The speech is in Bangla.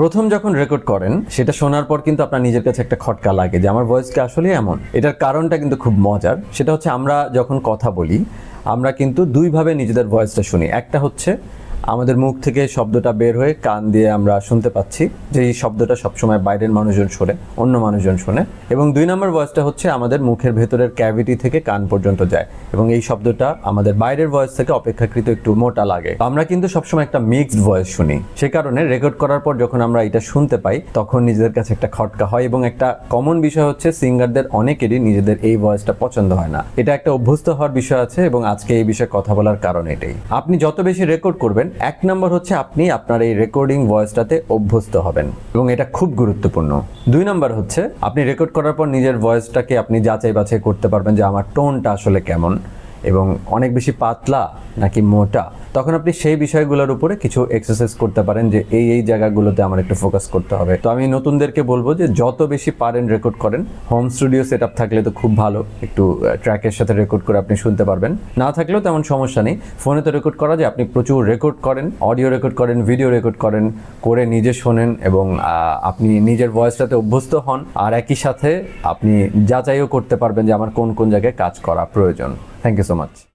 প্রথম যখন রেকর্ড করেন, সেটা শোনার পর কিন্তু আপনার নিজের কাছে একটা খটকা লাগে যে আমার ভয়েস কি আসলে এমন। এটার কারণটা কিন্তু খুব মজার। সেটা হচ্ছে আমরা যখন কথা বলি, আমরা কিন্তু দুইভাবে নিজেদের ভয়েসটা শুনি। একটা হচ্ছে আমাদের মুখ থেকে শব্দটা বের হয়ে কান দিয়ে আমরা শুনতে পাচ্ছি যে এই শব্দটা সবসময় বাইরের মানুষজন শোনে, অন্য মানুষজন শোনে। এবং দুই নম্বর ভয়েসটা হচ্ছে আমাদের মুখের ভেতরের ক্যাভিটি থেকে কান পর্যন্ত যায়। এবং এই শব্দটা আমাদের বাইরের ভয়েস থেকে অপেক্ষাকৃত একটু মোটা লাগে। আমরা কিন্তু সবসময় একটা মিক্সড ভয়েস শুনি। সে কারণে রেকর্ড করার পর যখন আমরা এটা শুনতে পাই, তখন নিজেদের কাছে একটা খটকা হয় এবং একটা কমন বিষয় হচ্ছে সিঙ্গারদের অনেকেরই নিজেদের এই ভয়েসটা পছন্দ হয় না। এটা একটা অভ্যস্ত হওয়ার বিষয় আছে এবং আজকে এই বিষয়ে কথা বলার কারণ এটাই। আপনি যত বেশি রেকর্ড করবেন এক নম্বর হচ্ছে আপনি আপনার এই রেকর্ডিং ভয়েসটাতে অভ্যস্ত হবেন, এবং এটা খুব গুরুত্বপূর্ণ। দুই নম্বর হচ্ছে, আপনি রেকর্ড করার পর নিজের ভয়েসটাকে আপনি যাচাই বাছাই করতে পারবেন যে আমার টোনটা আসলে কেমন, এবং অনেক বেশি পাতলা নাকি মোটা। তখন আপনি সেই বিষয়গুলোর উপরে কিছু এক্সারসাইজ করতে পারেন যে এই এই জায়গাগুলোতে আমার একটু ফোকাস করতে হবে। তো আমি নতুনদেরকে বলব যে যত বেশি পারেন রেকর্ড করেন। হোম স্টুডিও সেট থাকলে তো খুব ভালো। একটু ট্র্যাকের সাথে রেকর্ড করে আপনি শুনতে পারবেন। না থাকলেও তেমন সমস্যা নেই। ফোনে তো রেকর্ড করা যায়। আপনি প্রচুর রেকর্ড করেন। অডিও রেকর্ড করেন ভিডিও রেকর্ড করেন, করে নিজে শোনেন এবং আপনি নিজের ভয়েসটাতে অভ্যস্ত হন। আর একই সাথে আপনি যাচাইও করতে পারবেন যে আমার কোন কোন জায়গায় কাজ করা প্রয়োজন। Thank you so much